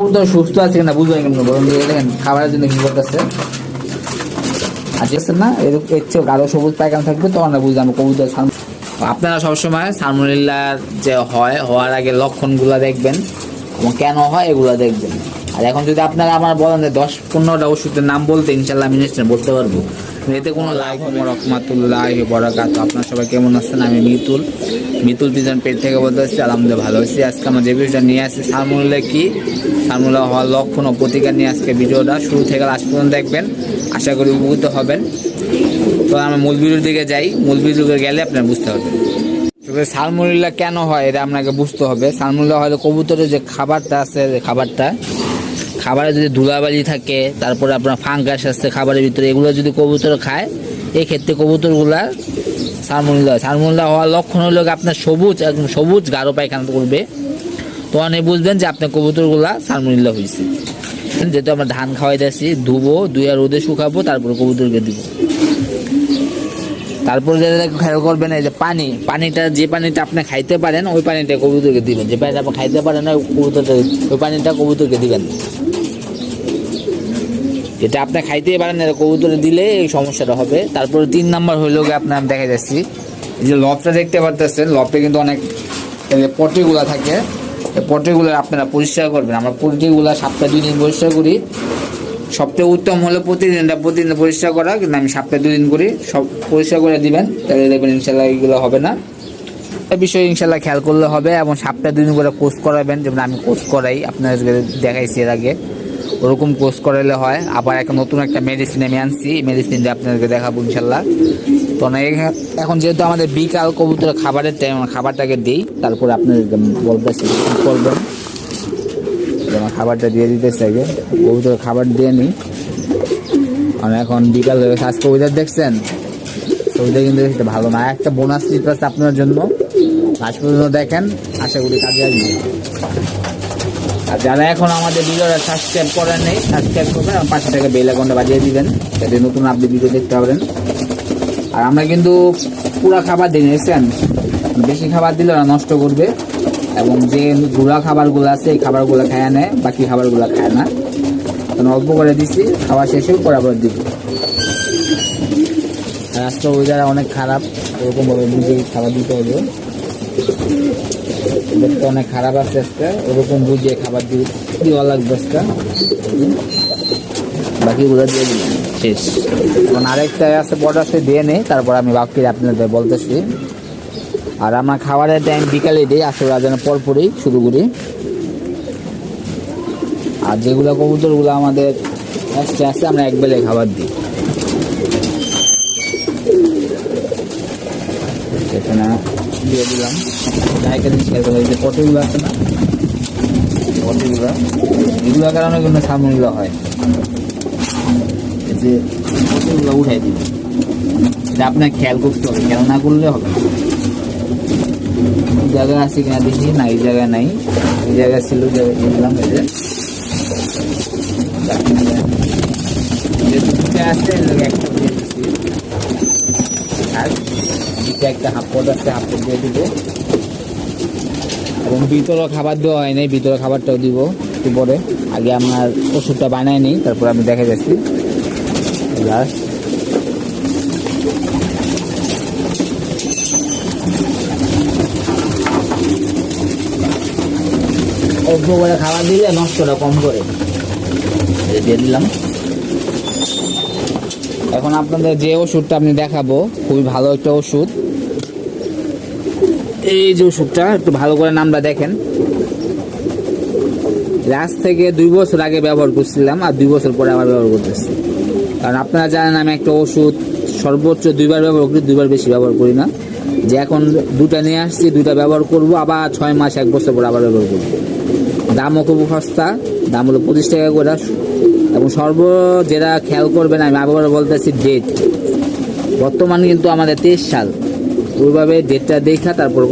কবুতর সুস্থ আছে কিনা বুঝবেন কেমন দিয়ে দেখেন, খাবারের জন্য কি করতেছে? আর দেখছেন না? এরকম এর চেয়ে গাঢ় সবুজ পায়খানা থাকবে, তখন আমরা বুঝলাম কবুতর আপনারা সবসময় সালমুলিল্লার যে হয়, হওয়ার আগে লক্ষণগুলো দেখবেন। এবং কেন হয়, এগুলো দেখবেন। আর এখন যদি আপনারা আমার বলেন যে দশ পনেরোটা ওষুধের নাম বলতে ইনশাল্লাহ আমি নিশ্চয় বলতে পারব। এতে কোনো লাইক রহমাতুল্লাহ বরাকাত। আপনার সবাই কেমন আছেন? আমি মিতুল। মিতুল পিজন পেট থেকে বলতে আসছি, আলহামদুলিল্লাহ ভালো আছি। আজকে আমার যে বিষয়টা নিয়ে আসছি সালমুল্লাহ কি? সালমুল্লাহ হওয়ার লক্ষণ ও প্রতিকার নিয়ে আজকে ভিডিওটা শুরু থেকে লাস্ট পর্যন্ত দেখবেন। আশা করি উপকৃত হবেন। তো আমরা মূল ভিডিওর দিকে যাই। মূল ভিডিওতে গেলে আপনার বুঝতে পারবেন। তবে সালমুল্লাহ কেন হয়, এটা আপনাকে বুঝতে হবে। সালমুল্লাহ হয়তো কবুতরের যে খাবারটা আছে খাবারটা খাবারে যদি ধুলাবালি থাকে, তারপরে আপনার ফাঙ্গাস আসছে খাবারের ভিতরে, এগুলো যদি কবুতর খায় এই ক্ষেত্রে কবুতরগুলা সালমুল্লাহ সালমুল্লাহ হওয়ার লক্ষণ হলো আপনার সবুজ, একদম সবুজ গাঢ় পায়খানা করবে। তখন বুঝবেন যে আপনার কবুতরগুলা সালমুল্লাহ হয়েছে যেহেতু আমরা ধান খাওয়াই দিয়েছি ধুবো দুই আর রোদে শুকাবো, তারপরে কবুতরকে দিব। তারপর যেটা খেয়াল করবেন, এই যে পানি, পানিটা যে পানিটা আপনি খাইতে পারেন, ওই পানিটা কবুতরকে দিবেন। যে পানিটা আপনি খাইতে পারেন না কবুতরটা ওই পানিটা কবুতরকে দিবেন যেটা আপনি খাইতেই পারেন, এটা কবুতরে দিলে এই সমস্যাটা হবে। তারপরে তিন নাম্বার গিয়ে আপনার দেখা যাচ্ছি যে লবটা দেখতে পারতেছেন, লবটা কিন্তু অনেক পটিগুলা থাকে পটিগুলো আপনারা পরিষ্কার করবেন। আমরা পটিগুলা সপ্তাহে দুই দিন পরিষ্কার করি। সবচেয়ে উত্তম হলো প্রতিদিন এটা প্রতিদিন পরিষ্কার করা, কিন্তু আমি সপ্তাহে দুদিন করি। সব পরিষ্কার করে দিবেন, তাহলে দেখবেন ইনশাল্লাহ এগুলো হবে না। এই বিষয়ে ইনশাল্লাহ খেয়াল করলে হবে, এবং সপ্তাহে দুদিন করে কোর্স করাবেন, যেমন আমি কোর্স করাই, আপনাদেরকে দেখাইছি এর আগে। ওরকম কোর্স করাইলে হয়। আবার একটা নতুন একটা মেডিসিন আমি আনছি। এই মেডিসিনটা আপনাদেরকে দেখাবো ইনশাল্লাহ। তো এখন যেহেতু আমাদের বিকাল কবুতর খাবারের টাইম খাবারটাকে দিই। তারপরে আপনাদেরকে বলতেছি করবেন? আমার খাবারটা দিয়ে দিতেছে আগে। কবুতর খাবার দিয়ে নিই। আর এখন বিকাল হয়ে গেছে। আজকে ওয়েদার দেখছেন? ওইটা কিন্তু সেটা ভালো না। একটা বোনাস ট্রিপ আছে আপনার জন্য। আজ পর্যন্ত দেখেন। আশা করি কাজে আসবে। আর যারা এখন আমাদের ভিডিওটা সাবস্ক্রাইব করেন নেই সাবস্ক্রাইব করবেন আর পাঁচশো টাকা বেল অ্যাকাউন্টে বাজিয়ে দিবেন, যাতে নতুন আপনি ভিডিও দেখতে পাবেন আর আমরা কিন্তু পুরা খাবার দিই বুঝছেন বেশি খাবার দিলে ওরা নষ্ট করবে এবং যে গুঁড়া খাবারগুলো আছে, এই খাবারগুলো খায় নেয় বাকি খাবারগুলো খায় না। তখন অল্প করে দিছি, খাওয়া শেষে পরে আবার দিব। আজকে ওয়েদার অনেক খারাপ এরকম ভাবে বুঝে খাবার দিতে হবে। দেখতে অনেক খারাপ আছে আজকে। ওরকম বুঝিয়ে খাবার দিয়ে দেওয়া লাগবে আজকে। বাকিগুলো দিয়ে দিলাম। শেষ। এখন আরেকটা আছে বড় আছে দিয়ে নেই। তারপর আমি বাকি আপনাদের বলতেছি। আর আমার খাবারের টাইম বিকালে দিই আসলে যেন পরপরই শুরু করি। আর যেগুলো কবুতরগুলো আমাদের আসতে আসতে আমরা এক বেলায় খাবার দিই। এখানে দিয়ে দিলাম। জায়গা আছে না? পটিগুলো এগুলোর কারণে কিন্তু হয়। যে পটিগুলো উঠাই দিবে। এটা আপনার খেয়াল করতে হবে খেয়াল না করলে হবে এই আছে কিনা দেখি, না, এই জায়গায় নাই। এই জায়গায় ছিল যে আছে একটা আর একটা হাফ পট আছে, হাফ পট দিয়ে দিব। এবং ভিতরে খাবার দেওয়া হয় নাই ভিতরে খাবারটাও দিব একটু পরে। আগে আমার ওষুধটা বানাই নিই, তারপর আমি দেখে যাচ্ছি। অল্প করে খাবার দিলে নষ্টটা কম করে। দিয়ে দিলাম। এখন আপনাদের যে ওষুধটা আমি দেখাবো, খুবই ভালো একটা ওষুধ। এই যে ওষুধটা, একটু ভালো করে নামটা দেখেন। আজ থেকে দুই বছর আগে ব্যবহার করছিলাম, আর দুই বছর পরে আবার ব্যবহার করতেছি। কারণ আপনারা জানেন, আমি একটা ওষুধ সর্বোচ্চ দুইবার ব্যবহার করি, দুইবার বেশি ব্যবহার করি না। যে এখন দুটা নিয়ে আসছি, দুইটা ব্যবহার করব, আবার ছয় মাস, এক বছর পর আবার ব্যবহার করব। দামও খুব সস্তা, দাম হলো পঁচিশ টাকা করে। এবং সর্ব যেটা খেয়াল করবেন, আমি আবার বলতেছি ডেট বর্তমান কিন্তু আমাদের তেইশ সাল। ওইভাবে ডেটটা দেখা, তারপর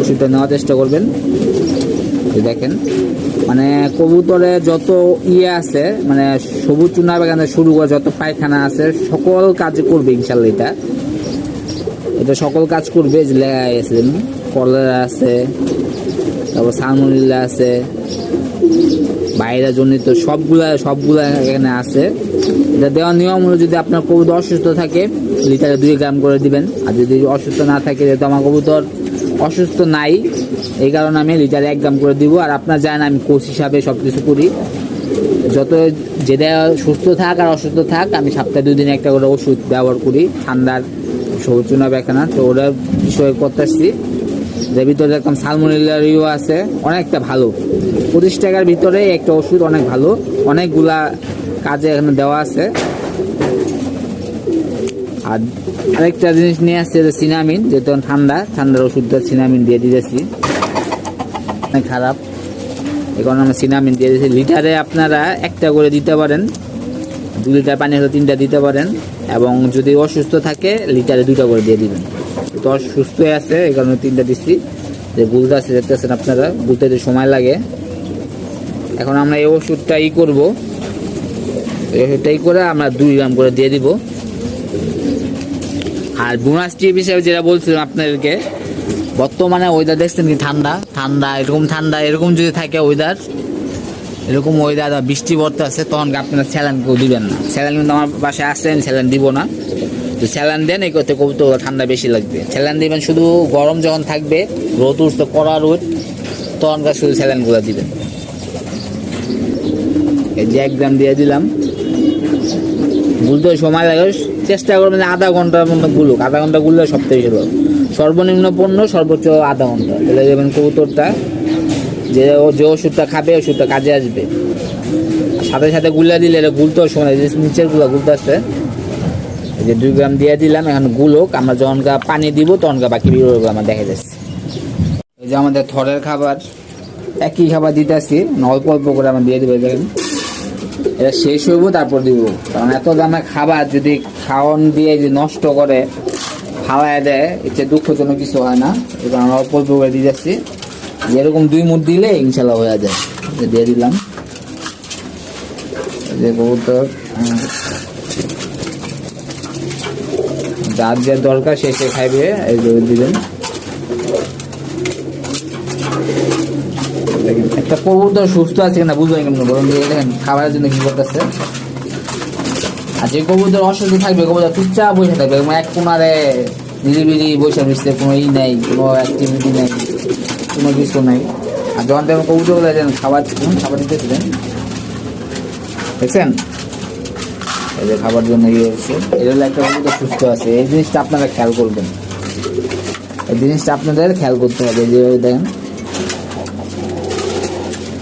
ওষুধটা নেওয়ার চেষ্টা করবেন। দেখেন। মানে কবুতরে যত ইয়ে আছে মানে সবুজ চুনা বাগানে শুরু করে যত পায়খানা আছে, সকল কাজ করবে ইনশাল্লাহ এটা। এটা সকল কাজ করবে, যে লেখাই আছে কলেরা আছে, তারপর সালমুলিল্লা আছে। বাইরে জনিত সবগুলা সবগুলা এখানে আছে। এটা দেওয়ার নিয়ম হলো যদি আপনার কবুতর অসুস্থ থাকে, লিটারে দুই গ্রাম করে দিবেন। আর যদি অসুস্থ না থাকে, যেহেতু আমার কবুতর অসুস্থ নাই, এই কারণে আমি লিটারে এক গ্রাম করে দিব। আর আপনার জানেন, আমি কোচ হিসাবে সব কিছু করি। যত যেটা সুস্থ থাক আর অসুস্থ থাক, আমি সপ্তাহে দুই দিন একটা করে ওষুধ ব্যবহার করি। ঠান্ডার সৌচুনা বেখানা তো ওরা বিষয়ে করতেছি। যার ভিতরে এরকম সালমোনেলার ইও আছে, অনেকটা ভালো। পঁচিশ টাকার ভিতরে একটা ওষুধ অনেক ভালো। অনেকগুলা কাজে এখানে দেওয়া আছে। আর আরেকটা জিনিস নিয়ে আসছে যে সিনামিন যেহেতু ঠান্ডা, ঠান্ডার ওষুধটা সিনামিন দিয়ে দিয়েছি অনেক খারাপ। কারণে আমরা সিনামিন দিয়ে দিয়েছি। লিটারে আপনারা একটা করে দিতে পারেন। দু লিটার পানি হলে তিনটা দিতে পারেন। এবং যদি অসুস্থ থাকে, লিটারে দুটো করে দিয়ে দিবেন। তো অসুস্থ আছে, এই কারণে তিনটা দিচ্ছি। যে গুলতে আছে দেখতেছেন আপনারা গুলতে যে সময় লাগে। এখন আমরা এই ওষুধটা ই করব। এই ওষুধটা ই করে আমরা দুই গ্রাম করে দিয়ে দিব। আর বোনাস টিপ হিসেবে যেটা বলছিলাম আপনাদেরকে, বর্তমানে ওয়েদার দেখছেন কি ঠান্ডা? ঠান্ডা, এরকম ঠান্ডা, এরকম যদি থাকে ওয়েদার এরকম ওয়েদার বৃষ্টি পড়তে আছে, তখন আপনারা স্যালান কেউ দিবেন না? স্যালান কিন্তু আমার বাসায় আসছে আমি স্যালান দিব না। তো স্যালান দেন, এই করতে কবুতর ঠান্ডা বেশি লাগবে। স্যালান দিবেন শুধু গরম যখন থাকবে, রোদ উঠতে কড়া রোদ, তখন শুধু স্যালানগুলো দিবেন। এই যে এক গ্রাম দিয়ে দিলাম। গুলতে সময় লাগে, চেষ্টা করবেন আধা ঘণ্টার মতো গুলুক। আধা ঘণ্টা গুললে সব থেকে ভালো। সর্বনিম্ন পণ্য, সর্বোচ্চ আধা ঘণ্টা। তাহলে দেবেন কবুতরটা যে ও যে ওষুধটা খাবে, ওষুধটা কাজে আসবে। সাথে সাথে গুলা দিলে এটা গুলতেও সময় নিচেরগুলা গুলতে আসছে এই যে দুই গ্রাম দিয়ে দিলাম, এখন গুলোক আমরা যখন পানি দিব, তখন বাকি বিগুলো আমার দেখা যাচ্ছে। এই যে আমাদের থরের খাবার, একই খাবার দিতে আসছি অল্প অল্প করে আমরা দিয়ে দেবো দেখেন। এটা শেষ হইব, তারপর দিব। কারণ এত দামে খাবার যদি খাওয়ান দিয়ে যে নষ্ট করে খাওয়ায় দেয়, এতে দুঃখজনক কিছু হয় না। এই কারণে অল্প অল্প করে দিয়ে যাচ্ছি যেরকম দুই মুঠ দিলে ইনশাল্লাহ হয়ে যায়। দিয়ে দিলাম। যে কবুতর যার যে দরকার সে সে খাইবে, এই যে দিবেন। একটা কবুতর সুস্থ আছে কিনা বুঝবেন কেমন দিয়ে দেখেন, খাবারের জন্য কি করতেছে? আর যে কবুতর অসুস্থ থাকবে, কবুতর চুপচাপ বসে থাকবে এক কোনারে নিরিবিলি বসে বসতে কোনো ই নেই, কোনো অ্যাক্টিভিটি নেই, কোনো কিছু নেই। আর যখন দেখবেন কবুতর খাবার খাবার দিতেছিলেন। দেখছেন? এই যে খাবার জন্য ইয়ে হচ্ছে এটা হলো একটা কবুতর সুস্থ আছে। এই জিনিসটা আপনারা খেয়াল করবেন। এই জিনিসটা আপনাদের খেয়াল করতে হবে যে দেখেন।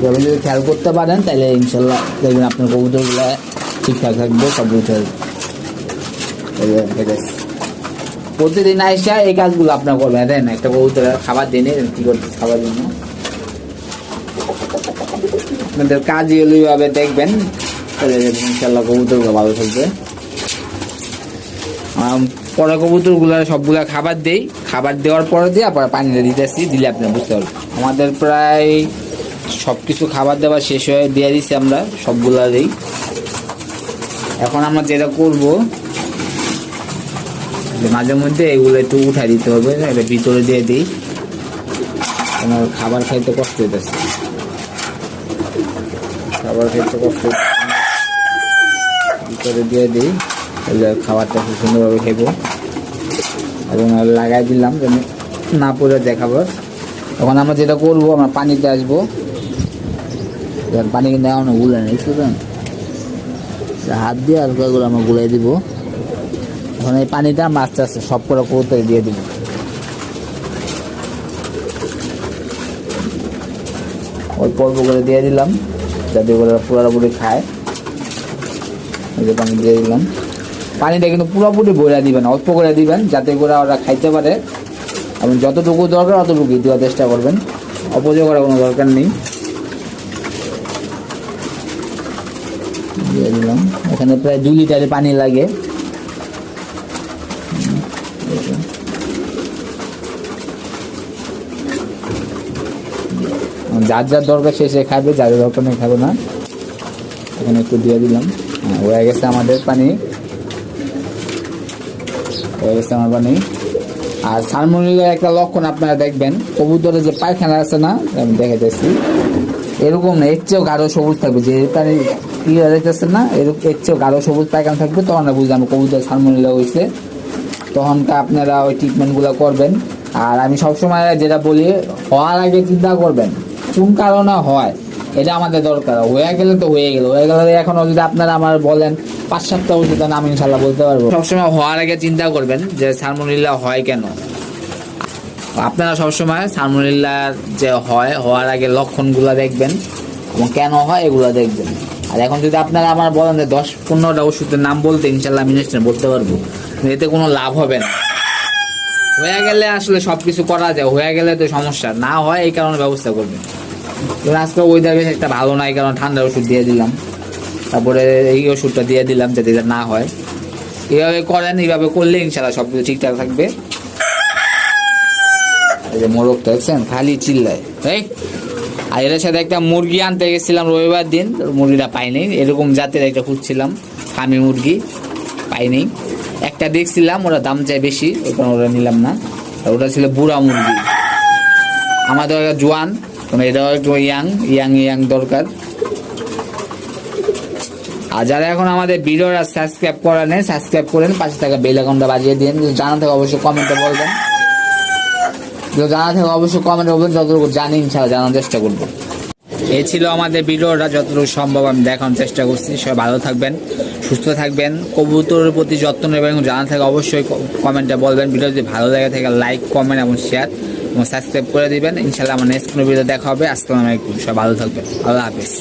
এভাবে যদি খেয়াল করতে পারেন, তাহলে ইনশাল্লাহ দেখবেন আপনার কবুতরগুলো ঠিকঠাক থাকবে সব কিছু। প্রতিদিন আইসা এই কাজগুলো আপনার করবেন। দেন একটা কবুতরের খাবার দিন কি করতে খাবার জন্য। আপনাদের কাজ এগুলো এইভাবে দেখবেন। তাহলে ইনশাল্লাহ কবুতরগুলো ভালো থাকবে। পরে কবুতরগুলো সবগুলা খাবার দেই। খাবার দেওয়ার পরে দিয়ে আবার পানিটা দিতেছি, দিলে আপনি বুঝতে পারবেন। আমাদের প্রায় সব কিছু খাবার দাবার শেষ হয়ে দিয়ে দিছি আমরা, সবগুলা দিই। এখন আমরা যেটা করব মাঝে মধ্যে এগুলো একটু উঠাই দিতে হবে, এটা ভিতরে দিয়ে দিই। আমার খাবার খাইতে কষ্ট হইতেছে। খাবার খাইতে কষ্ট। ভিতরে দিয়ে দিই। তাহলে খাবারটা খুব সুন্দরভাবে খেবো। এবং লাগাই দিলাম যেন না পড়ে দেখাবো তখন আমরা যেটা করব, আমরা পানিতে আসব। এবার পানি কিন্তু এখনও গুলে নেই হাত দিয়ে হালকা করে আমরা গুলাই দিব। এখন এই পানিটা আমরা আস্তে আস্তে সব করে করতে দিয়ে দিব। অল্প অল্প করে দিয়ে দিলাম, যাতে করে ওরা পুরোপুরি খায়। এই যে পানি দিয়ে দিলাম। পানিটা কিন্তু পুরোপুরি বইরা দিবেন, অল্প করে দিবেন, যাতে করে ওরা খাইতে পারে। এবং যতটুকু দরকার অতটুকুই দেওয়ার চেষ্টা করবেন। অপচয় করার কোনো দরকার নেই। দিয়ে দিলাম। এখানে প্রায় দুই লিটারে পানি লাগে। যার যার দরকার সে সে খাবে, যার দরকার নেই খাবে না। এখানে একটু দিয়ে দিলাম। হ্যাঁ, গেছে আমাদের পানি। হয়ে গেছে আমার পানি। আর সালমনিলের একটা লক্ষণ আপনারা দেখবেন কবুতরের যে পায়খানা আছে না আমি দেখে যাচ্ছি এরকম না এর চেয়েও গাঢ় সবুজ থাকবে। যে প্রাণী কি দেখতেছেন না এরকম এর চেয়েও গাঢ় সবুজ পায়খানা থাকবে তখন আমরা বুঝলাম কবুতর সালমোনেলা হয়েছে তখনকার আপনারা ওই ট্রিটমেন্টগুলো করবেন। আর আমি সবসময় যেটা বলি হওয়ার আগে চিন্তা করবেন কোন কারণে হয়। এটা আমাদের দরকার। হয়ে গেলে তো হয়ে গেল। হয়ে গেলে এখনও যদি আপনারা আমার বলেন, পাঁচ সপ্তাহ ওষুধ আমি ইনশাল্লাহ বলতে পারব। সবসময় হওয়ার আগে চিন্তা করবেন যে সালমোনেলা হয় কেন। আপনারা সবসময় সালমোনেল্লার যে হয়, হওয়ার আগে লক্ষণগুলো দেখবেন এবং কেন হয় এগুলো দেখবেন। আর এখন যদি আপনারা আমার বলেন যে দশ পনেরোটা ওষুধের নাম বলতে ইনশাল্লাহ আমি নিশ্চয় বলতে পারব। এতে কোনো লাভ হবে না। হয়ে গেলে আসলে সব কিছু করা যায়। হয়ে গেলে তো সমস্যা। না হয় এই কারণে ব্যবস্থা করবেন। আজকে ওয়েদার বেশ একটা ভালো নাই, কারণ ঠান্ডার ওষুধ দিয়ে দিলাম। তারপরে এই ওষুধটা দিয়ে দিলাম যাতে এটা না হয়। এইভাবে করেন এইভাবে করলে ইনশাল্লাহ সব কিছু ঠিকঠাক থাকবে। মোরগ তো, দেখছেন? খালি চিল্লায়। এই, আর এটার সাথে একটা মুরগি আনতে গেছিলাম রবিবার দিন। মুরগিটা পাইনি। এরকম জাতের একটা খুঁজছিলাম, ফার্মি মুরগি। পাইনি। একটা দেখছিলাম, ওরা দাম চাই বেশি, ওই ওরা নিলাম না। ওটা ছিল বুড়া মুরগি। আমাদের জোয়ান মানে এটাও একটু ইয়াং ইয়াং ইয়াং দরকার। আর যারা এখন আমাদের ভিডিওটা সাবস্ক্রাইব করা নেই সাবস্ক্রাইব করেন, পাশে টাকা বেল অ্যাকাউন্টটা বাজিয়ে দিন। জানা থাকে অবশ্যই কমেন্টে বলবেন। যদি জানা থাকে অবশ্যই কমেন্টে বলবেন, যতটুকু জানি ইনশাল্লাহ জানার চেষ্টা করব। এই ছিল আমাদের ভিডিওটা, যতটুকু সম্ভব আমি দেখানোর চেষ্টা করছি। সবাই ভালো থাকবেন, সুস্থ থাকবেন, কবুতরের প্রতি যত্ন নেবেন। জানা থাকে অবশ্যই কমেন্টে বলবেন। ভিডিও যদি ভালো লাগে থাকে লাইক কমেন্ট এবং শেয়ার সাবস্ক্রাইব করে দিবেন। ইনশাল্লাহ আমার নেক্সট কোনো ভিডিও দেখা হবে। আসসালামু আলাইকুম। সবাই ভালো থাকবেন। আল্লাহ হাফিজ।